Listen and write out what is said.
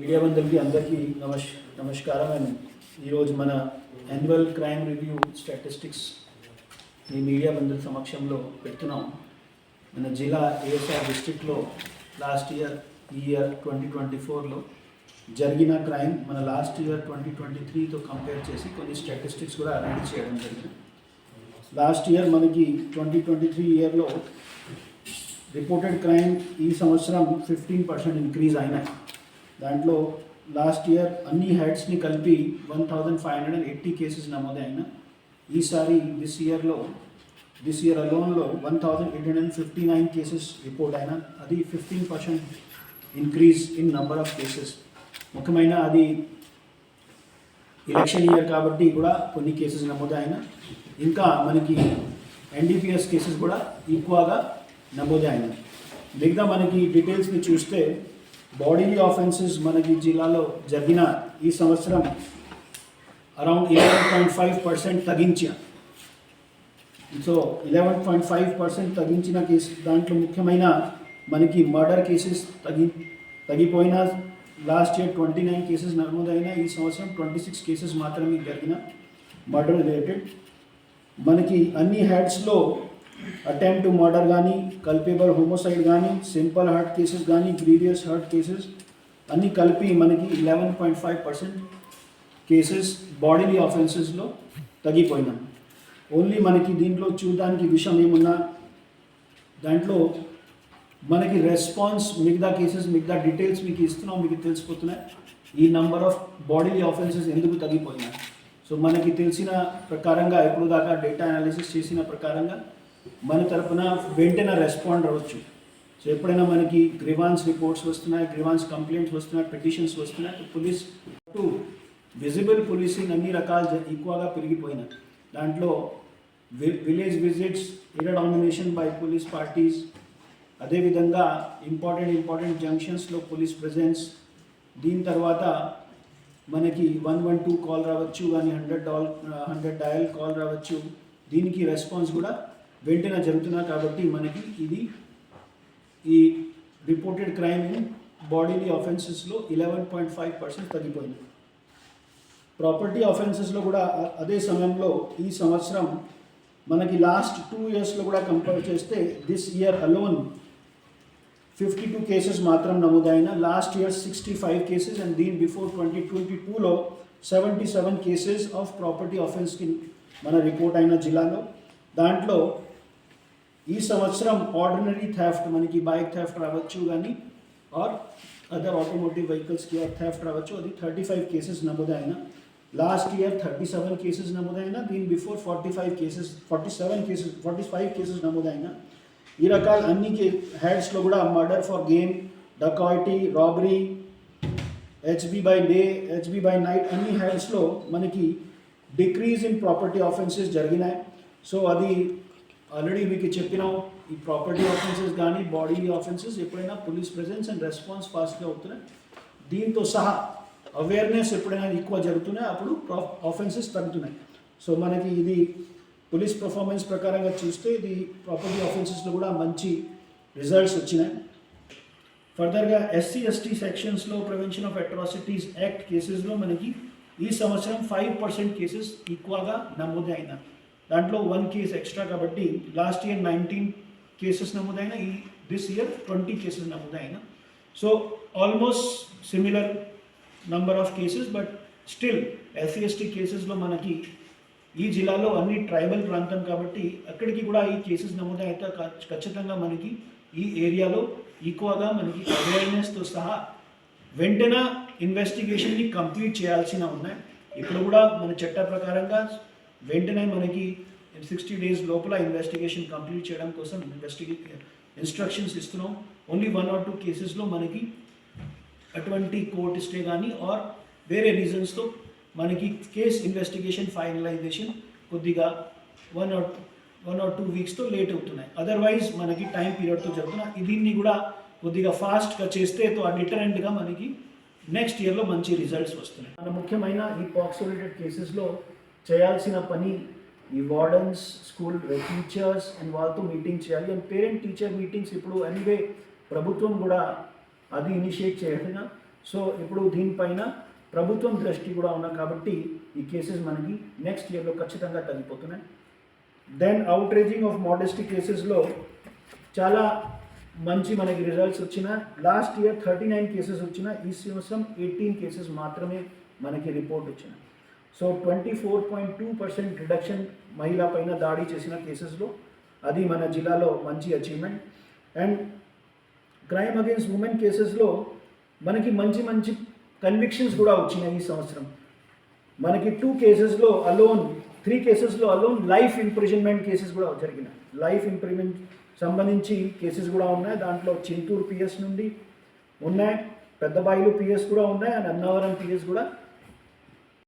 Media బంధువులకి అందరికీ నమస్ నమస్కారం అండ్ ఈరోజు మన యాన్యువల్ క్రైమ్ రివ్యూ స్టాటిస్టిక్స్ ఈ మీడియా బంధువుల సమక్షంలో పెడుతున్నాం. మన జిల్లా ఏఎస్ఆర్ డిస్ట్రిక్ట్లో లాస్ట్ ఇయర్ ఈ ఇయర్ ట్వంటీ ట్వంటీ ఫోర్లో జరిగిన క్రైమ్ మన లాస్ట్ ఇయర్ ట్వంటీ ట్వంటీ త్రీతో కంపేర్ చేసి కొన్ని స్టాటిస్టిక్స్ కూడా రెడీ చేయడం జరిగింది. లాస్ట్ ఇయర్ మనకి ట్వంటీ ట్వంటీ త్రీ ఇయర్లో రిపోర్టెడ్ క్రైమ్ ఈ సంవత్సరం ఫిఫ్టీన్ పర్సెంట్ ఇంక్రీజ్ అయినాయి. దాంట్లో లాస్ట్ ఇయర్ అన్ని హెడ్స్ని కలిపి one thousand five hundred and eighty cases నమోదైన ఈసారి దిస్ ఇయర్లో this year అలోన్లో one thousand eight hundred and fifty nine cases report అయినా అది fifteen percent increase in number of cases ముఖ్యమైన అది ఎలక్షన్ ఇయర్ కాబట్టి కూడా కొన్ని కేసెస్ నమోదైన ఇంకా మనకి ఎన్డీపీఎస్ కేసెస్ కూడా ఎక్కువగా నమోదైన మిగతా మనకి డీటెయిల్స్ని చూస్తే బాడీలీ ఆఫెన్సెస్ మనకి జిల్లాలో జరిగిన ఈ సంవత్సరం around eleven point five percent తగ్గించాం. So eleven point five percent తగ్గించిన కేసు దాంట్లో ముఖ్యమైన మనకి మర్డర్ కేసెస్ తగ్గి తగ్గిపోయిన. Last year twenty nine cases నమోదైన ఈ సంవత్సరం ట్వంటీ సిక్స్ కేసెస్ మాత్రమే జరిగిన మర్డర్ రిలేటెడ్ మనకి అన్ని హెడ్స్లో అటెంప్ట్ టు మర్డర్ కానీ కల్పేబల్ హోమోసైడ్ కానీ సింపుల్ హార్ట్ కేసెస్ కానీ గ్రీవియస్ హార్ట్ కేసెస్ అన్నీ కలిపి మనకి eleven point five percent cases bodily ఆఫెన్సెస్లో తగ్గిపోయినాం. ఓన్లీ మనకి దీంట్లో చూడడానికి విషయం ఏమున్నా దాంట్లో మనకి రెస్పాన్స్ మిగతా కేసెస్ మిగతా డీటెయిల్స్ మీకు ఇస్తున్నాం మీకు తెలిసిపోతున్నాయి. ఈ నంబర్ ఆఫ్ బాడీలీ ఆఫెన్సెస్ ఎందుకు తగ్గిపోయినాయి? సో మనకి తెలిసిన ప్రకారంగా ఎప్పుడు దాకా డేటా అనాలిసిస్ చేసిన ప్రకారంగా మన తరపున వెంటనే రెస్పాండ్ అవ్వచ్చు. సో ఎప్పుడైనా మనకి గ్రివాన్స్ రిపోర్ట్స్ వస్తున్నాయి గ్రివాన్స్ కంప్లైంట్స్ వస్తున్నాయి పిటిషన్స్ వస్తున్నాయి పోలీస్ టు విజిబుల్ పోలీసింగ్ అన్ని రకాలు ఎక్కువగా పెరిగిపోయినాయి. దాంట్లో village visits area domination by police parties అదేవిధంగా ఇంపార్టెంట్ ఇంపార్టెంట్ జంక్షన్స్లో పోలీస్ ప్రజెన్స్ దీని తర్వాత మనకి వన్ వన్ టూ కాల్ రావచ్చు కానీ hundred dial hundred dial call రావచ్చు. దీనికి రెస్పాన్స్ కూడా వెంటనే జరుగుతున్నా కాబట్టి మనకి ఇది ఈ రిపోర్టెడ్ క్రైమ్ ఇన్ బాడీలీ ఆఫెన్సెస్లో ఇలెవెన్ పాయింట్ ఫైవ్ పర్సెంట్ తగ్గిపోయింది. ప్రాపర్టీ ఆఫెన్సెస్లో కూడా అదే సమయంలో ఈ సంవత్సరం మనకి లాస్ట్ టూ ఇయర్స్లో కూడా కంపేర్ చేస్తే this year alone fifty two cases మాత్రం నమోదైన last year sixty five cases and దీని బిఫోర్ ట్వంటీ ట్వంటీ టూలో seventy seven cases of property ఆఫెన్స్కి మన రిపోర్ట్ అయిన జిల్లాలో. దాంట్లో ఈ సంవత్సరం ఆర్డినరీ థెఫ్ట్ మనకి బైక్ థెఫ్ట్ రావచ్చు కానీ ఆర్ అదర్ ఆటోమోటివ్ వెహికల్స్కి ఆర్ థెఫ్ట్ రావచ్చు. అది థర్టీ ఫైవ్ కేసెస్ నమోదైన last year thirty seven cases నమోదైన దీని before forty five cases forty seven cases forty five cases నమోదైన ఈ రకాల అన్ని హెడ్స్లో కూడా murder for gain dacoity robbery HB by day HB by night అన్ని హెడ్స్లో మనకి డిక్రీజ్ ఇన్ ప్రాపర్టీ ఆఫెన్సెస్ జరిగినాయి. సో అది ఆల్రెడీ మీకు చెప్పినాం ఈ ప్రాపర్టీ ఆఫెన్సెస్ కానీ బాడీ ఆఫెన్సెస్ ఎప్పుడైనా పోలీస్ ప్రెజెన్స్ అండ్ రెస్పాన్స్ ఫాస్ట్గా అవుతున్నాయి. దీంతో సహా అవేర్నెస్ ఎప్పుడైనా ఎక్కువ జరుగుతున్నాయి అప్పుడు ఆఫెన్సెస్ తగ్గుతున్నాయి. సో మనకి ఇది పోలీస్ పర్ఫార్మెన్స్ ప్రకారంగా చూస్తే ఇది ప్రాపర్టీ ఆఫెన్సెస్లో కూడా మంచి రిజల్ట్స్ వచ్చినాయి. ఫర్దర్గా ఎస్సీ ఎస్టీ సెక్షన్స్లో ప్రివెన్షన్ ఆఫ్ అట్రాసిటీస్ యాక్ట్ కేసెస్లో మనకి ఈ సంవత్సరం ఫైవ్ పర్సెంట్ కేసెస్ ఎక్కువగా నమోదైనాయి. దాంట్లో వన్ కేసు ఎక్స్ట్రా కాబట్టి లాస్ట్ ఇయర్ నైన్టీన్ కేసెస్ నమోదైన ఈ దిస్ ఇయర్ ట్వంటీ కేసెస్ నమోదైన. So almost similar number of cases but still SC ST కేసెస్లో మనకి ఈ జిల్లాలో అన్ని ట్రైబల్ ప్రాంతం కాబట్టి అక్కడికి కూడా ఈ కేసెస్ నమోదైతే ఖచ్చితంగా మనకి ఈ ఏరియాలో ఎక్కువగా మనకి అవేర్నెస్తో సహా వెంటనే ఇన్వెస్టిగేషన్ని కంప్లీట్ చేయాల్సిన ఉన్నాయి. ఇప్పుడు కూడా మన చట్ట ప్రకారంగా వెంటనే మనకి సిక్స్టీ డేస్ లోపల ఇన్వెస్టిగేషన్ కంప్లీట్ చేయడం కోసం ఇన్వెస్టిగే ఇన్స్ట్రక్షన్స్ ఇస్తున్నాం. ఓన్లీ వన్ ఆర్ టూ కేసెస్లో మనకి అటువంటి కోర్ట్ స్టే కానీ ఆర్ వేరే రీజన్స్తో మనకి కేస్ ఇన్వెస్టిగేషన్ ఫైనలైజేషన్ కొద్దిగా one or one or two వీక్స్తో late అవుతున్నాయి. అదర్వైజ్ మనకి టైం పీరియడ్తో జరుగుతున్నాయి దీన్ని కూడా కొద్దిగా ఫాస్ట్గా చేస్తే తో డిటరెంట్గా మనకి నెక్స్ట్ ఇయర్లో మంచి రిజల్ట్స్ వస్తున్నాయి. మన ముఖ్యమైన ఈ పాక్స్ రిలేటెడ్ కేసెస్లో చేయాల్సిన పని ఈ వార్డన్స్ స్కూల్ టీచర్స్ అండ్ వాళ్ళతో మీటింగ్ చేయాలి. అండ్ పేరెంట్ టీచర్ మీటింగ్స్ ఇప్పుడు ఎనీవే ప్రభుత్వం కూడా అది ఇనిషియేట్ చేయడం సో ఇప్పుడు దీనిపైన ప్రభుత్వం దృష్టి కూడా ఉన్నా కాబట్టి ఈ కేసెస్ మనకి నెక్స్ట్ ఇయర్లో ఖచ్చితంగా తగ్గిపోతున్నాయి. దెన్ అవుట్రేజింగ్ ఆఫ్ మోడెస్టీ కేసెస్లో చాలా మంచి మనకి రిజల్ట్స్ వచ్చిన last year thirty nine cases వచ్చిన ఈ సంవత్సరం ఎయిటీన్ కేసెస్ మాత్రమే మనకి రిపోర్ట్ వచ్చినాయి. So twenty four point two percent reduction మహిళ పైన దాడి చేసిన కేసెస్లో. అది మన జిల్లాలో మంచి achievement and crime against women కేసెస్లో మనకి మంచి మంచి కన్విక్షన్స్ కూడా వచ్చినాయి ఈ సంవత్సరం. మనకి టూ కేసెస్లో అలోన్ త్రీ కేసెస్లో అలోన్ లైఫ్ ఇంప్రిజన్మెంట్ కేసెస్ కూడా జరిగినాయి. లైఫ్ ఇంప్రిమెంట్ సంబంధించి కేసెస్ కూడా ఉన్నాయి. దాంట్లో చింతూరు పిఎస్ నుండి ఉన్నాయి. పెద్దబాయిలు పిఎస్ కూడా ఉన్నాయి. అండ్ అన్నవరం పిఎస్ కూడా